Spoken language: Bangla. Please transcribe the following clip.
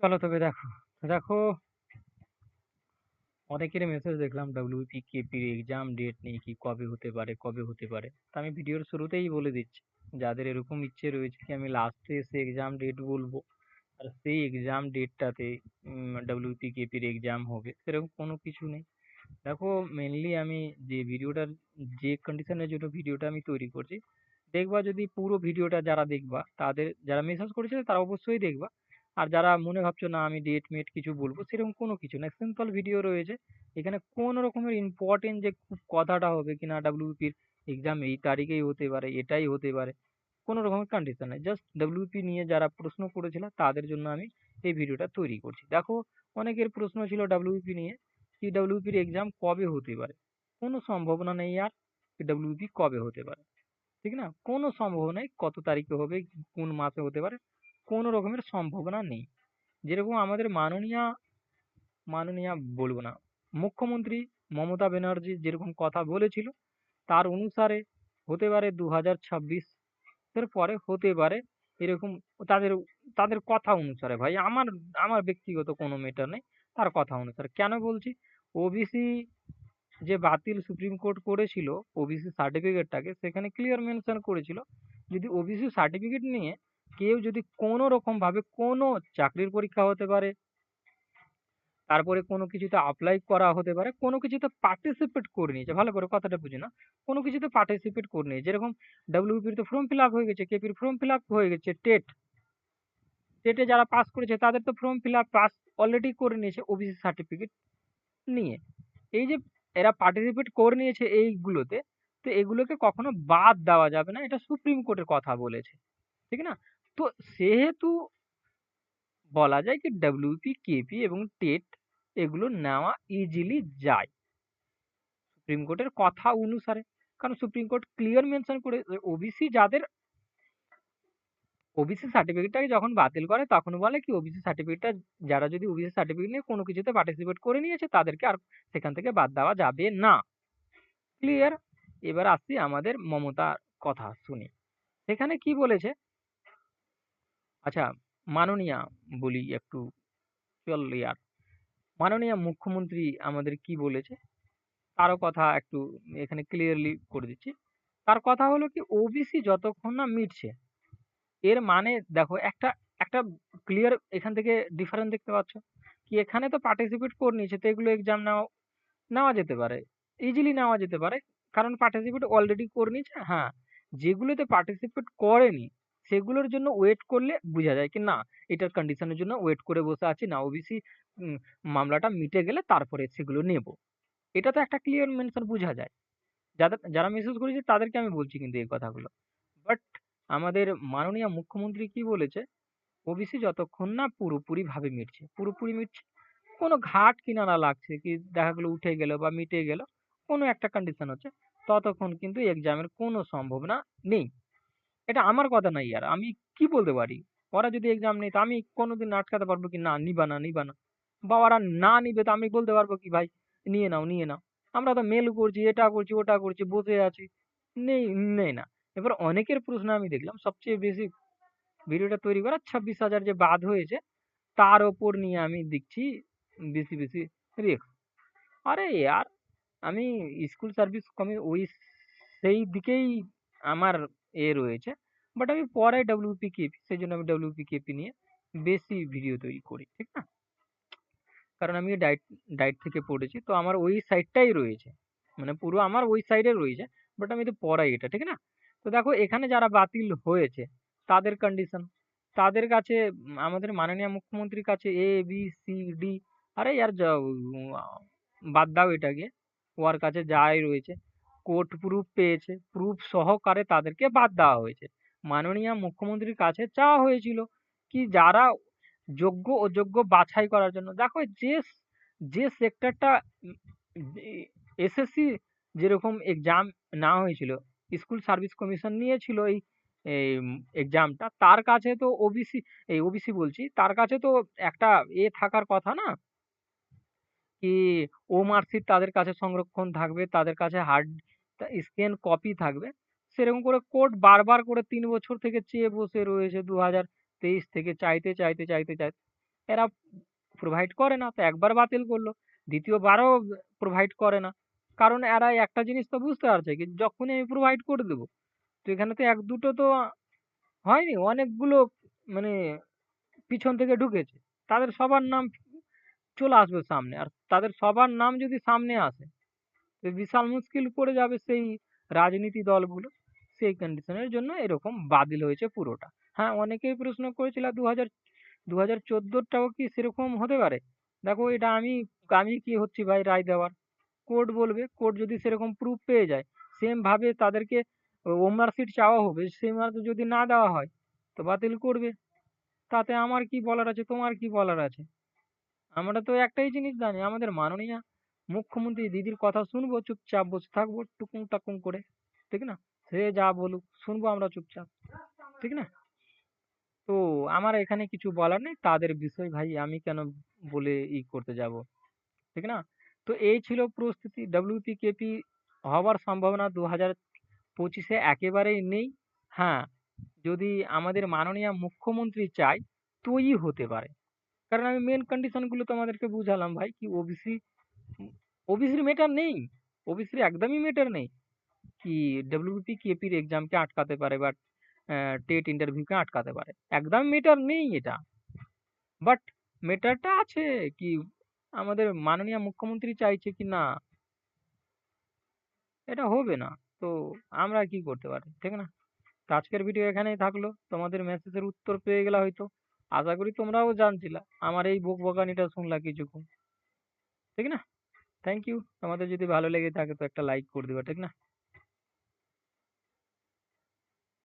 চলো তবে দেখো। দেখো অনেকেরই মেসেজ দেখলাম WPKP র এক্সাম ডেট নিয়ে কি কবে হতে পারে, কবে হতে পারে। তো আমি ভিডিওর শুরুতেই বলে দিচ্ছি, যাদের এরকম ইচ্ছে রয়েছে কি আমি লাস্টে এসে এক্সাম ডেট বলব, আর সেই এক্সাম ডেটটাতে উম WPKP র এক্সাম হবে, সেরকম কোনো কিছু নেই। দেখো মেইনলি আমি যে ভিডিওটার যে কন্ডিশনের জন্য ভিডিওটা আমি তৈরি করছি, দেখবা যদি পুরো ভিডিওটা যারা দেখবা তাদের যারা মেসেজ করেছে তারা অবশ্যই দেখবা। আর যারা মনে ভাবছ না আমি ডেট মেট কিছু বলব সেরকম কোনো কিছু না। সিম্পল ভিডিও রয়েছে। এখানে কোনো রকমের ইম্পর্টেন্ট যে কথাটা হবে কিনা WP র এক্সাম এই তারিখেই হতে পারে, এটাই হতে পারে। কোনো রকমের কন্ডিশন নাই। জাস্ট WP নিয়ে যারা প্রশ্ন করেছিল তাদের জন্য আমি এই ভিডিওটা তৈরি করছি। দেখো অনেকের প্রশ্ন ছিল WP নিয়ে কি WP র এক্সাম কবে হতে পারে? কোনো সম্ভাবনা নেই আর WP কবে হতে পারে। ঠিক না? কোনো সম্ভাবনা নেই কত তারিখে হবে, কোন মাসে হতে পারে, কোনো রকমের সম্ভাবনা নেই। যেরকম আমাদের মাননীয়া মাননীয়া বলব না, মুখ্যমন্ত্রী মমতা ব্যানার্জি যেরকম কথা বলেছিল, তার অনুসারে হতে পারে ২০২৬ এর পরে হতে পারে এরকম তাদের তাদের কথা অনুসারে ভাই আমার আমার ব্যক্তিগত কোনো মেটার নেই। তার কথা অনুসারে। কেন বলছি? ওবিসি যে বাতিল সুপ্রিম কোর্ট করেছিল ওবিসি সার্টিফিকেটটাকে সেখানে ক্লিয়ার মেনশন করেছিল যদি ওবিসি সার্টিফিকেট নিয়ে কেউ যদি কোনো রকম ভাবে কোনো চাকরির পরীক্ষা হতে পারে, তারপরে কোনো কিছুতে অ্যাপ্লাই করা হতে পারে, কোনো কিছুতে পার্টিসিপেট করে নিয়েছে, ভালো করে কথাটা বুঝে না কোনো কিছুতে পার্টিসিপেট করে নিয়েছে, যেরকম ডাব্লিউপির তো ফর্ম ফিল আপ হয়ে গেছে কেপির ফর্ম ফিল আপ হয়ে গেছে, টেট, টেটে যারা পাস করেছে, তাদের তো form fill up pass already করে নিয়েছে ওবিসি সার্টিফিকেট নিয়ে। এই যে এরা পার্টিসিপেট করে নিয়েছে এইগুলোতে, তো এগুলোকে কখনো বাদ দেওয়া যাবে না, এটা সুপ্রিম কোর্টের কথা বলেছে, ঠিক না? তো সেহেতু বলা যায় কি ডাব্লিউপি কেপি এবং টেট এগুলো নেওয়া ইজিলি যায়। সুপ্রিম কোর্টের কথা অনুসারে। কারণ সুপ্রিম কোর্ট ক্লিয়ার মেনশন করে ওবিসি যাদের ওবিসি সার্টিফিকেটটাকে যখন বাতিল করে, তখন বলে কি ওবিসি সার্টিফিকেটটা যারা যদি ওবিসি সার্টিফিকেট নিয়ে কোনো কিছুতে পার্টিসিপেট করে নিয়েছে, তাদেরকে আর সেখান থেকে বাদ দেওয়া যাবে না। ক্লিয়ার এবার আসছি আমাদের মমতার কথা শুনি। সেখানে কি বলেছে? আচ্ছা মাননীয়া বলি একটু চল ইয়ার মাননীয় মুখ্যমন্ত্রী আমাদের কি বলেছে? তারও কথা একটু এখানে ক্লিয়ারলি করে দিচ্ছি। তার কথা হলো কি ওবিসি যতক্ষণ না মিটছে, এর মানে দেখো, একটা একটা ক্লিয়ার এখান থেকে ডিফারেন্স দেখতে পাচ্ছ। কি এখানে তো পার্টিসিপেট করে নিয়েছে, তো এগুলো এক্সাম নেওয়া নেওয়া যেতে পারে। ইজিলি নেওয়া যেতে পারে। কারণ পার্টিসিপেট অলরেডি করে নিয়েছে হ্যাঁ। যেগুলোতে পার্টিসিপেট করেনি সেগুলোর জন্য ওয়েট করলে বোঝা যায় কি না, এটার কন্ডিশনের জন্য ওয়েট করে বসে আছি, না ওবিসি মামলাটা মিটে গেলে তারপরে সেগুলো নেব। এটা তো একটা ক্লিয়ার মেনশন বোঝা যায়। যাদের যারা মেসেজ করেছে তাদেরকে আমি বলছি কিন্তু এই কথাগুলো। বাট আমাদের মাননীয় মুখ্যমন্ত্রী কি বলেছে? ওবিসি যতক্ষণ না পুরোপুরি ভাবে মিটছে, পুরোপুরি মিটছে, কোনো ঘাট কিনারা লাগছে কি দেখা গেলো উঠে গেল বা মিটে গেল, কোনো একটা কন্ডিশন হচ্ছে, ততক্ষণ কিন্তু এক্সামের কোনো সম্ভাবনা নেই। এটা আমার কথা নাই আর। আমি কি বলতে পারি? ওরা যদি এক্সাম নেই তো আমি কোনোদিন আটকাতে পারব কি? না, নিবা না নিবা না। বা ওরা না নিবে, তো আমি বলতে পারব কি, ভাই, নিয়ে নাও নিয়ে নাও। আমরা তো মেল করছি, এটা করছি, ওটা করছি, বসে আছি। নেই নেই না। এবার অনেকের প্রশ্ন আমি দেখলাম, সবচেয়ে বেশি ভিডিওটা তৈরি করা ছাব্বিশ হাজার যে বাদ হয়েছে, তার ওপর নিয়ে আমি দেখছি বেশি বেশি রিস্ক আরে यार আমি স্কুল সার্ভিস কমি ওই সেই দিকেই আমার এ রয়েছে। বাট আমি পরে ডাব্লিউপি কেপি সেই জন্য আমি ডাব্লিউপি কেপি নিয়ে বেশি ভিডিও তৈরি করি, ঠিক না? কারণ আমি ডাইট ডাইট থেকে পড়েছি, তো আমার ওই সাইডটাই রয়েছে। মানে পুরো আমার ওই সাইডে রয়েছে বাট আমি তো পড়াই এটা, ঠিক না? তো দেখো, এখানে যারা বাতিল হয়েছে, তাদের কন্ডিশন তাদের কাছে, আমাদের মাননীয় মুখ্যমন্ত্রীর কাছে এ বি সি ডি আরে यार বাদ দাও এটাকে, ওর কাছে যাই রয়েছে। কোর্ট প্রুফ পেয়েছে। প্রুফ সহকারে তাদেরকে বাদ দেওয়া হয়েছে। মাননীয় মুখ্যমন্ত্রীর কাছে চাওয়া হয়েছিল কি যারা যোগ্য অযোগ্য বাছাই করার জন্য, দেখো যে যে সেক্টরটা এসএসসি যেরকম এক্সাম নেওয়া হয়েছিল স্কুল সার্ভিস কমিশন নিয়েছিল এই এক্সামটা তার কাছে তো ওবিসি এই ওবিসি বলছি, তার কাছে তো একটা এ থাকার কথা না? কি ও মার্কশিট তাদের কাছে সংরক্ষণ থাকবে, তাদের কাছে হার্ড স্ক্যান কপি থাকবে। সেরকম করে কোর্ট বারবার করে তিন বছর থেকে চেয়ে বসে রয়েছে দু তেইশ থেকে চাইতে চাইতে চাইতে চাইতে। এরা প্রোভাইড করে না, তো একবার বাতিল করল। দ্বিতীয়বারও প্রোভাইড করে না। কারণ এরা একটা জিনিস তো বুঝতে পারছে কি, যখনই আমি প্রোভাইড করে দেবো, তো এখানে তো এক দুটো তো হয়নি, অনেকগুলো মানে পিছন থেকে ঢুকেছে। তাদের সবার নাম চলে আসবে সামনে। আর তাদের সবার নাম যদি সামনে আসে বিশাল মুশকিল পড়ে যাবে সেই রাজনীতি দলগুলো, সেই কন্ডিশনের জন্য এরকম বাতিল হয়েছে পুরোটা। হ্যাঁ অনেকেই প্রশ্ন করেছিল দু হাজার দু হাজার চোদ্দোরটাও কি সেরকম হতে পারে? দেখো, এটা আমি আমি কি হচ্ছি ভাই রায় দেওয়ার? কোর্ট বলবে, কোর্ট যদি সেরকম প্রুফ পেয়ে যায় সেম ভাবে তাদেরকে ওমার সিট চাওয়া হবে সেই যদি না দেওয়া হয়, তো বাতিল করবে। তাতে আমার কি বলার আছে? তোমার কি বলার আছে? আমরা তো একটাই জিনিস জানি, আমাদের মাননীয় মুখ্যমন্ত্রী দিদির কথা শুনব, চুপচাপ বসে থাকব টুকুং টাকুং করে, ঠিক না? সে যা বলুক, শুনব আমরা চুপচাপ, ঠিক না? তো আমার এখানে কিছু বলার নেই, তাদের বিষয় ভাই আমি কেন বলে ই করতে যাব, ঠিক না? তো এই ছিল প্রস্তুতি ডাব্লিউপিকেপি হওয়ার সম্ভাবনা দু হাজার পঁচিশে একেবারেই নেই হ্যাঁ যদি আমাদের মাননীয় মুখ্যমন্ত্রী চায় তোই হতে পারে, কারণ আমি মেন কন্ডিশনগুলো তোমাদেরকে বুঝালাম ভাই, কি ওবিসি ওবিসির মেটার নেই। ওবিসির একদমই মেটার নেই। কি ডব্লিউপি কেপির এক্সামকে আটকাতে পারে বা টেট ইন্টারভিউকে আটকাতে পারে। একদম মেটার নেই এটা। বাট মেটারটা আছে কি আমাদের মাননীয় মুখ্যমন্ত্রী চাইছে কি না, এটা হবে না। তো আমরা কি করতে পারি, ঠিক না? তো আজকের ভিডিও এখানেই থাকল। তোমাদের মেসেজের উত্তর পেয়ে গেলা হয়তো। আশা করি তোমরাও জানছিলা। আমার এই বক বকানিটা শুনলা কিছুক্ষণ। ঠিক না? থ্যাংক ইউ তোমাদের যদি ভালো লেগে থাকে তো একটা লাইক করে দিবা ঠিক না?